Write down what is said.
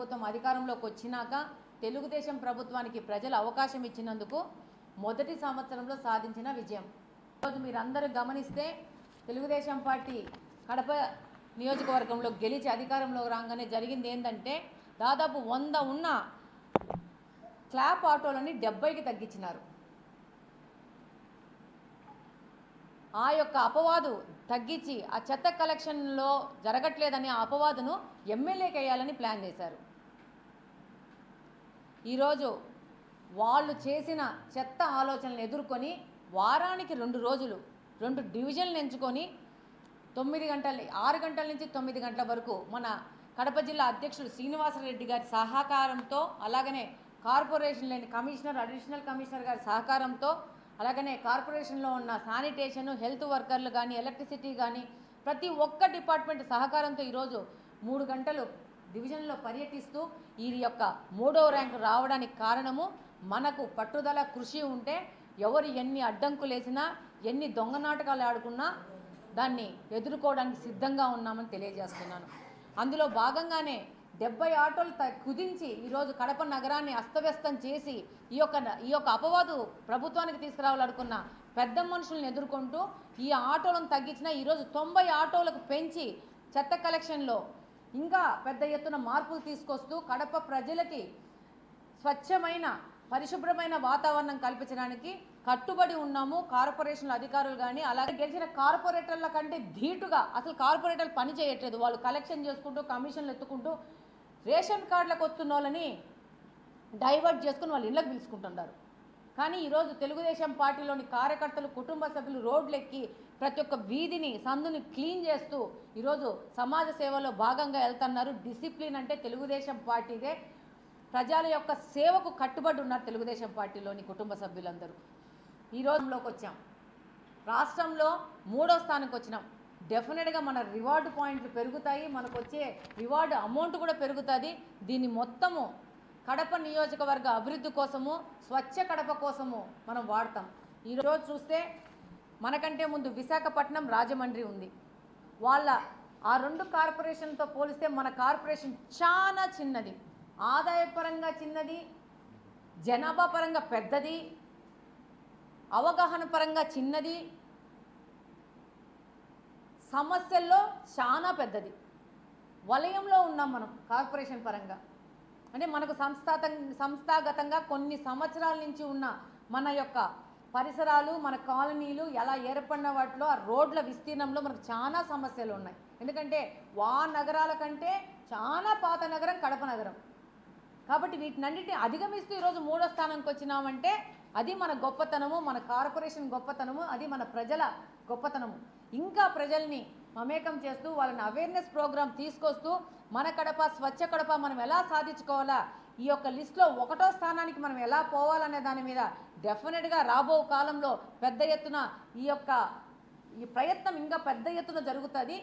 ప్రభుత్వం అధికారంలోకి వచ్చినాక తెలుగుదేశం ప్రభుత్వానికి ప్రజలు అవకాశం ఇచ్చినందుకు మొదటి సంవత్సరంలో సాధించిన విజయం. ఈరోజు మీరందరూ గమనిస్తే తెలుగుదేశం పార్టీ కడప నియోజకవర్గంలో గెలిచి అధికారంలో రాగానే జరిగింది ఏంటంటే దాదాపు వంద ఉన్న క్లాప్ ఆటోలని డెబ్బైకి తగ్గించినారు. ఆ యొక్క అపవాదు తగ్గించి ఆ చెత్త కలెక్షన్లో జరగట్లేదని ఆ అపవాదును ఎమ్మెల్యేకి వేయాలని ప్లాన్ చేశారు. ఈరోజు వాళ్ళు చేసిన చెత్త ఆలోచనలు ఎదుర్కొని వారానికి రెండు రోజులు రెండు డివిజన్లు ఎంచుకొని తొమ్మిది గంటల ఆరు గంటల నుంచి తొమ్మిది గంటల వరకు మన కడప జిల్లా అధ్యక్షుడు శ్రీనివాసరెడ్డి గారి సహకారంతో అలాగనే కార్పొరేషన్ లేని కమిషనర్ అడిషనల్ కమిషనర్ గారి సహకారంతో అలాగనే కార్పొరేషన్లో ఉన్న శానిటేషన్ హెల్త్ వర్కర్లు కానీ ఎలక్ట్రిసిటీ కానీ ప్రతి ఒక్క డిపార్ట్మెంట్ సహకారంతో ఈరోజు మూడు గంటలు డివిజన్లో పర్యటిస్తూ ఈ యొక్క మూడవ ర్యాంకు రావడానికి కారణము మనకు పట్టుదల కృషి ఉంటే ఎవరు ఎన్ని అడ్డంకులేసినా ఎన్ని దొంగ నాటకాలు ఆడుకున్నా దాన్ని ఎదుర్కోవడానికి సిద్ధంగా ఉన్నామని తెలియజేస్తున్నాను. అందులో భాగంగానే డెబ్బై ఆటోలు త- కుదించి ఈరోజు కడప నగరాన్ని అస్తవ్యస్తం చేసి ఈ యొక్క ఈ యొక్క అపవాదు ప్రభుత్వానికి తీసుకురావాలనుకున్న పెద్ద మనుషులను ఎదుర్కొంటూ ఈ ఆటోలను తగ్గించిన ఈరోజు తొంభై ఆటోలకు పెంచి చెత్త కలెక్షన్లో ఇంకా పెద్ద ఎత్తున మార్పులు తీసుకొస్తూ కడప ప్రజలకి స్వచ్ఛమైన పరిశుభ్రమైన వాతావరణం కల్పించడానికి కట్టుబడి ఉన్నాము. కార్పొరేషన్ల అధికారులు కానీ అలాగే గెలిచిన కార్పొరేటర్ల కంటే ధీటుగా అసలు కార్పొరేటర్లు పని చేయట్లేదు. వాళ్ళు కలెక్షన్ చేసుకుంటూ కమిషన్లు ఎత్తుకుంటూ రేషన్ కార్డులకు వస్తున్న వాళ్ళని డైవర్ట్ చేసుకుని వాళ్ళు ఇళ్ళకి పిలుచుకుంటున్నారు. కానీ ఈరోజు తెలుగుదేశం పార్టీలోని కార్యకర్తలు కుటుంబ సభ్యులు రోడ్లు ఎక్కి ప్రతి ఒక్క వీధిని సందుని క్లీన్ చేస్తూ ఈరోజు సమాజ సేవలో భాగంగా వెళ్తున్నారు. డిసిప్లిన్ అంటే తెలుగుదేశం పార్టీదే. ప్రజల యొక్క సేవకు కట్టుబడి ఉన్నారు తెలుగుదేశం పార్టీలోని కుటుంబ సభ్యులందరూ. ఈ రోజులోకి వచ్చాం. రాష్ట్రంలో మూడో స్థానానికి వచ్చినాం. డెఫినెట్గా మన రివార్డు పాయింట్లు పెరుగుతాయి. మనకు వచ్చే రివార్డు అమౌంట్ కూడా పెరుగుతుంది. దీన్ని మొత్తము కడప నియోజకవర్గ అభివృద్ధి కోసము స్వచ్ఛ కడప కోసము మనం వాడతాం. ఈరోజు చూస్తే మనకంటే ముందు విశాఖపట్నం రాజమండ్రి ఉంది. వాళ్ళ ఆ రెండు కార్పొరేషన్తో పోలిస్తే మన కార్పొరేషన్ చాలా చిన్నది. ఆదాయపరంగా చిన్నది జనాభా పరంగా పెద్దది అవగాహన పరంగా చిన్నది సమస్యల్లో చాలా పెద్దది. వలయంలో ఉన్నాం మనం కార్పొరేషన్ పరంగా. అంటే మనకు సంస్థాత సంస్థాగతంగా కొన్ని సంవత్సరాల నుంచి ఉన్న మన యొక్క పరిసరాలు మన కాలనీలు ఎలా ఏర్పడిన వాటిలో ఆ రోడ్ల విస్తీర్ణంలో మనకు చాలా సమస్యలు ఉన్నాయి. ఎందుకంటే వా నగరాల కంటే చాలా పాత నగరం కడప నగరం. కాబట్టి వీటినన్నిటిని అధిగమిస్తూ ఈరోజు మూడో స్థానంకి వచ్చినామంటే అది మన గొప్పతనము మన కార్పొరేషన్ గొప్పతనము అది మన ప్రజల గొప్పతనము. ఇంకా ప్రజల్ని మమేకం చేస్తూ వాళ్ళని అవేర్నెస్ ప్రోగ్రామ్ తీసుకొస్తూ మన కడప స్వచ్ఛ కడప మనం ఎలా సాధించుకోవాలా? ఈ యొక్క లిస్ట్లో ఒకటో స్థానానికి మనం ఎలా పోవాలనే దాని మీద డెఫినెట్గా రాబో కాలంలో పెద్ద ఎత్తున ఈ యొక్క ఈ ప్రయత్నం ఇంకా పెద్ద ఎత్తున జరుగుతుంది.